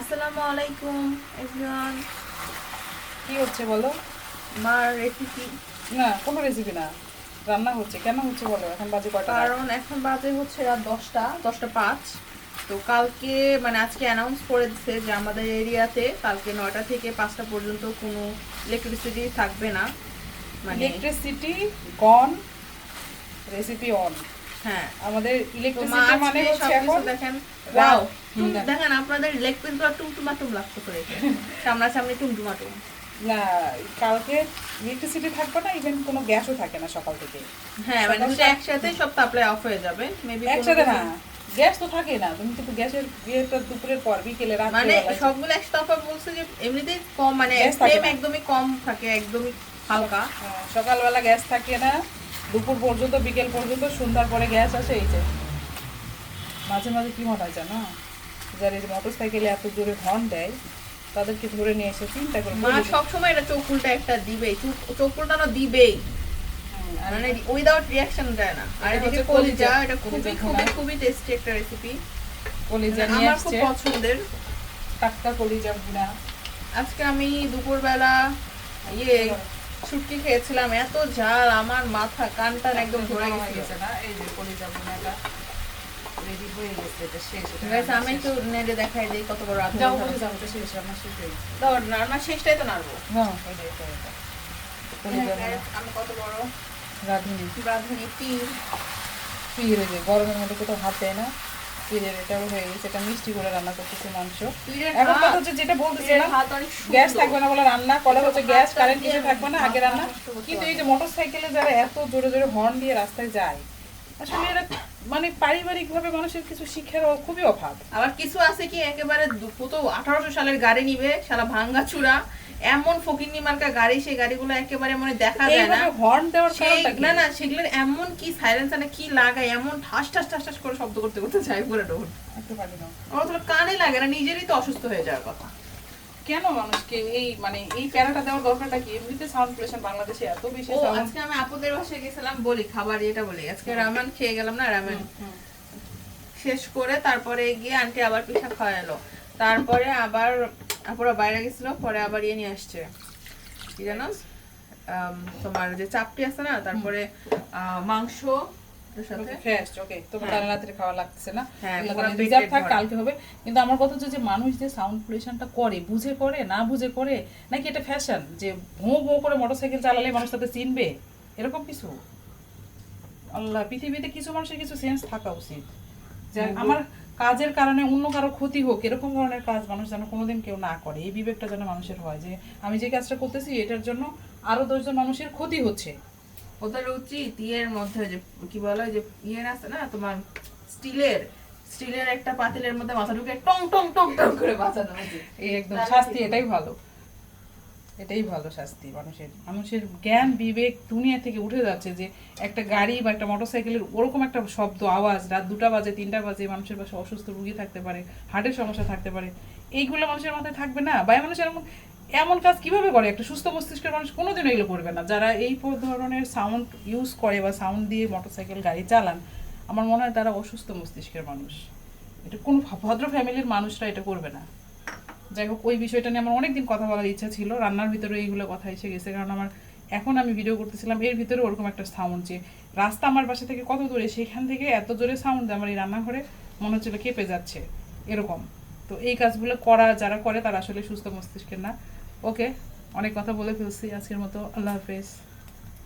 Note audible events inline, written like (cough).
আসসালামু আলাইকুম এভরিওয়ান কি হচ্ছে বলো? মার রেসিপি না কোনো রেসিপি না। রান্না হচ্ছে। কেন হচ্ছে বলো? এখন বাজে কয়টা? কারণ এখন বাজে হচ্ছে রাত দশটা দশটা পাঁচ। তো কালকে মানে আজকে অ্যানাউন্স করে দিচ্ছে যে আমাদের এরিয়াতে কালকে নয়টা থেকে পাঁচটা পর্যন্ত কোনো ইলেকট্রিসিটি থাকবে না। মানে ইলেকট্রিসিটি গন রেসিপি অন হ্যাঁ। আমাদের ইলেকট্রিসিটি মানে হচ্ছে এখন দেখেন ওয়াও দেখেন আপনাদের ইলেকট্রিকগুলো লাগতো করে (laughs) সামনাসামনি টুমটুমাটুম না কালকে ইলেকট্রিসিটি থাকবে না ইভেন কোনো গ্যাসও থাকে না সকাল থেকে। হ্যাঁ মানে একসাথে সব সাপ্লাই অফ হয়ে যাবে মেবি একসাথে না গ্যাস তো থাকে না তুমি কিন্তু গ্যাসের বিয়েটা দুপুরের পর বিকেলে রাত মানে সবগুলো একসাথে অফ বলছে যে এমনিতেই কম মানে ফ্লেম একদমই কম থাকে একদমই হালকা। সকালবেলা গ্যাস থাকে না দুপুর পর্যন্ত বিকেল পর্যন্ত সন্ধ্যার পরে গ্যাস আসে এই যে। মাঝে মাঝে কি মনে হয় জানো? যারা এই মোটর সাইকেলে এত জোরে হর্ন দেয় তাদেরকে ধরে নিয়ে এসে চিন্তা করে মা সব সময় এটা চোখ উল্টা একটা দিবেই। চোখ- চোখ উল্টানো দিবেই। মানে উইদাউট রিয়াকশন যায় না। আর এদিকে কলিজা কলিজা, এটা খুবই খুবই খুবই টেস্টি একটা রেসিপি কলিজা নিয়ে আমার খুব পছন্দের। টাটকা কলিজা ভুনা আজকে আমি দুপুরবেলা ইয়ে শুটকি খেয়েছিলাম এত ঝাল আমার মাথা কান টান একদম ধরে গেছে না? এই যে কলিজা ভুনাটা রেডি হয়ে গেছে এটা শেষ ঠিক আমি একটু নেড়ে দেখাই দিই কত বড়। আগুন যাও। বলে যাও এটা শেষ রান্না শেষ হয়ে গেছে। দাও রান্না শেষটাই তো নাড়বো। হ্যাঁ এই যে এটা, আমি কত বড়? রাঁধুনি। রাঁধুনি পীর এই যে গরমের মধ্যে কোথাও হাত দেয় না। পীরের এটাও হয়ে গেছে এটা মিষ্টি করে রান্না করতেছি মাংস। এখন কথা হচ্ছে যেটা বলতেছিলাম গ্যাস থাকবে না বলে রান্না করা হচ্ছে গ্যাস কারেন্ট কিছু থাকবে না আগে রান্না। কিন্তু এই যে মোটর সাইকেলে যারা এত জোরে জোরে হর্ন দিয়ে রাস্তায় যায় আসলে এরা মানে পারিবারিক ভাবে মানুষের কিছু শিক্ষার খুবই অভাব আবার কিছু আছে কি একেবারে কত আঠারোশো সালের গাড়ি নিবে সারা ভাঙ্গা চূড়া এমন মার্কা গাড়ি সেই গাড়িগুলো একেবারে মানে দেখা যায় না হর্ন দেওয়ার? না না সেগুলোর এমন কি সাইলেন্সারে কি লাগায় এমন ঠাস ঠাস ঠাস ঠাস করে শব্দ করতে করতে যায় পুরো ডোর না। আমার তো কানে লাগে না নিজেরই তো অসুস্থ হয়ে যাওয়ার কথা কেন মানুষকে এই মানে এই প্যারাটা দেওয়ার দরকারটা কি? এমনিতে সাউন্ড পলিউশন বাংলাদেশে এত বেশি ও আজকে আমি আপুদের বাসায় গেছিলাম বলি খাবার এটা বলি। আজকে রামেন খেয়ে গেলাম না রামেন? শেষ করে তারপরে গিয়ে আন্টি আবার পিঠা খাওয়ালো। তারপরে আবার আপুরা বাইরে গেছিল পরে আবার ইয়ে নিয়ে আসছে। কি জানো? তোমার যে চাপটি আছে না তারপরে আহ, মাংস এর সাথে? ফ্রেশ ওকে তোমার হ্যাঁ। রাত্রে খাওয়া লাগতেছে না? হ্যাঁ, এগুলো পুরো তাহলে পেটের reserve থাক কালকে হবে। কিন্তু আমার কথা হচ্ছে যে মানুষ যে সাউন্ড পলিউশনটা করে বুঝে করে না বুঝে করে নাকি এটা ফ্যাশন যে ভোঁ ভোঁ করে মোটরসাইকেল চালালে মানুষ তাতে চিনবে? এরকম কিছু? আল্লাহ পৃথিবীতে কিছু মানুষের কিছু সেন্স থাকা উচিত। যে আমার কাজের কারণে অন্য কারও ক্ষতি হোক এরকম ধরনের কাজ মানুষ যেন কোনোদিন কেউ না করে। এই বিবেকটা যেন মানুষের হয় যে আমি যে কাজটা করতেছি এটার জন্য আরও দশজন মানুষের ক্ষতি হচ্ছে। ওদের উচিত ইয়ের মধ্যে যে কি বলে যে ইয়ের আছে না তোমার স্টিলের স্টিলের একটা পাতিলের মধ্যে মাথা ঢুকে টং টং টং টং করে বাঁচানো এই একদম শাস্তি এটাই ভালো। এটাই ভালো শাস্তি মানুষের মানুষের জ্ঞান বিবেক দুনিয়া থেকে উঠে যাচ্ছে যে একটা গাড়ি বা একটা মোটরসাইকেলের ওরকম একটা শব্দ আওয়াজ রাত দুটা বাজে তিনটা বাজে মানুষের পাশে অসুস্থ রুগী থাকতে পারে হার্টের সমস্যা থাকতে পারে এইগুলো মানুষের মাথায় থাকবে না। বা মানুষ এমন এমন কাজ কীভাবে করে? একটা সুস্থ মস্তিষ্কের মানুষ কোনোদিনও এগুলো করবে না। যারা এই ধরনের সাউন্ড ইউজ করে বা সাউন্ড দিয়ে মোটরসাইকেল গাড়ি চালান, আমার মনে হয় তারা অসুস্থ মস্তিষ্কের মানুষ। এটা কোনো ভদ্র ফ্যামিলির মানুষরা এটা করবে না। যাই হোক, ওই বিষয়টা নিয়ে আমার অনেকদিন কথা বলার ইচ্ছা ছিল। রান্নার ভিতরে এইগুলো কথা এসে গেছে, কারণ আমার এখন আমি ভিডিও করতেছিলাম, এর ভিতরে ওরকম একটা সাউন্ড যে রাস্তা আমার বাসা থেকে কত দূরে, সেখান থেকে এত জোরে সাউন্ড আমার এই রান্নাঘরে মনে হচ্ছিল কেঁপে যাচ্ছে, এরকম। তো এই কাজগুলো করা, যারা করে তারা আসলে সুস্থ মস্তিষ্কের না। ওকে অনেক কথা বলে ফেলছি আজকের মতো। আল্লাহ হাফেজ।